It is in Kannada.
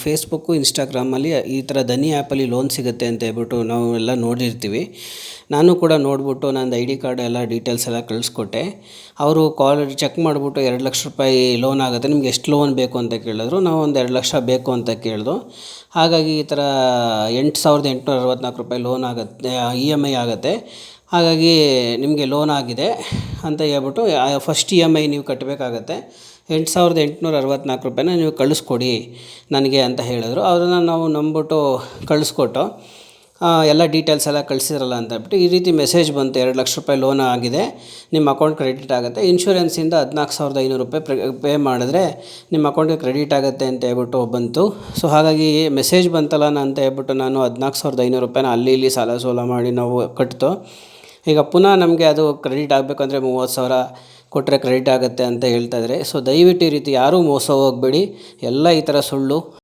ಫೇಸ್ಬುಕ್ಕು, ಇನ್ಸ್ಟಾಗ್ರಾಮಲ್ಲಿ ಈ ಥರ ಧನಿ ಆ್ಯಪಲ್ಲಿ ಲೋನ್ ಸಿಗುತ್ತೆ ಅಂತ ಹೇಳ್ಬಿಟ್ಟು ನಾವು ಎಲ್ಲ ನೋಡಿರ್ತೀವಿ. ನಾನು ಕೂಡ ನೋಡಿಬಿಟ್ಟು ನಂದು ಐ ಡಿ ಕಾರ್ಡ್ ಎಲ್ಲ ಡೀಟೇಲ್ಸ್ ಎಲ್ಲ ಕಳಿಸ್ಕೊಟ್ಟೆ. ಅವರು ಕಾಲ್ ಚೆಕ್ ಮಾಡಿಬಿಟ್ಟು ಎರಡು ಲಕ್ಷ ರೂಪಾಯಿ ಲೋನ್ ಆಗುತ್ತೆ, ನಿಮ್ಗೆ ಎಷ್ಟು ಲೋನ್ ಬೇಕು ಅಂತ ಕೇಳಿದ್ರು. ನಾವು ಒಂದು ಎರಡು ಲಕ್ಷ ಬೇಕು ಅಂತ ಕೇಳಿದ್ರು ಹಾಗಾಗಿ ಈ ಥರ ಎಂಟು ಸಾವಿರದ ಎಂಟುನೂರ ಅರವತ್ತ್ನಾಲ್ಕು ರೂಪಾಯಿ ಲೋನ್ ಆಗುತ್ತೆ, ಇ ಎಂ ಐ ಆಗುತ್ತೆ. ಹಾಗಾಗಿ ನಿಮಗೆ ಲೋನ್ ಆಗಿದೆ. ಅಂತ ಹೇಳ್ಬಿಟ್ಟು ಫಸ್ಟ್ ಇ ಎಂ ಐ ನೀವು ಕಟ್ಟಬೇಕಾಗತ್ತೆ ಎಂಟು ಸಾವಿರದ ಎಂಟುನೂರ ಅರವತ್ತ್ನಾಲ್ಕು ರೂಪಾಯಿನ ನೀವು ಕಳಿಸ್ಕೊಡಿ ನನಗೆ ಅಂತ ಹೇಳಿದ್ರು. ಅದನ್ನು ನಾವು ನಂಬಿಬಿಟ್ಟು ಕಳಿಸ್ಕೊಟ್ಟು ಎಲ್ಲ ಡೀಟೇಲ್ಸ್ ಎಲ್ಲ ಕಳಿಸಿರಲ್ಲ ಅಂತ ಹೇಳ್ಬಿಟ್ಟು, ಈ ರೀತಿ ಮೆಸೇಜ್ ಬಂತು, ಎರಡು ಲಕ್ಷ ರೂಪಾಯಿ ಲೋನ್ ಆಗಿದೆ, ನಿಮ್ಮ ಅಕೌಂಟ್ ಕ್ರೆಡಿಟ್ ಆಗುತ್ತೆ. ಇನ್ಶೂರೆನ್ಸಿಂದ ಹದಿನಾಲ್ಕು ಸಾವಿರದ ಐನೂರು ರೂಪಾಯಿ ಪೇ ಮಾಡಿದ್ರೆ ನಿಮ್ಮ ಅಕೌಂಟ್ಗೆ ಕ್ರೆಡಿಟ್ ಆಗುತ್ತೆ ಅಂತ ಹೇಳ್ಬಿಟ್ಟು ಬಂತು. ಸೊ ಹಾಗಾಗಿ ಮೆಸೇಜ್ ಬಂತಲ್ಲ ಅಂತ ಹೇಳ್ಬಿಟ್ಟು ನಾನು ಹದಿನಾಲ್ಕು ಸಾವಿರದ ಐನೂರು ರೂಪಾಯಿನ ಅಲ್ಲಿ ಇಲ್ಲಿ ಸಾಲ ಸೋಲ ಮಾಡಿ ನಾವು ಕಟ್ಟಿತು ಈಗ ಪುನಃ ನಮಗೆ ಅದು ಕ್ರೆಡಿಟ್ ಆಗಬೇಕಂದ್ರೆ ಮೂವತ್ತು ಸಾವಿರ ಕೊಟ್ಟರೆ ಕ್ರೆಡಿಟ್ ಆಗುತ್ತೆ ಅಂತ ಹೇಳ್ತಾ ಇದ್ದಾರೆ. ಸೊ ದಯವಿಟ್ಟು ಈ ರೀತಿ ಯಾರೂ ಮೋಸ ಹೋಗಬೇಡಿ. ಎಲ್ಲ ಈ ಥರ ಸುಳ್ಳು.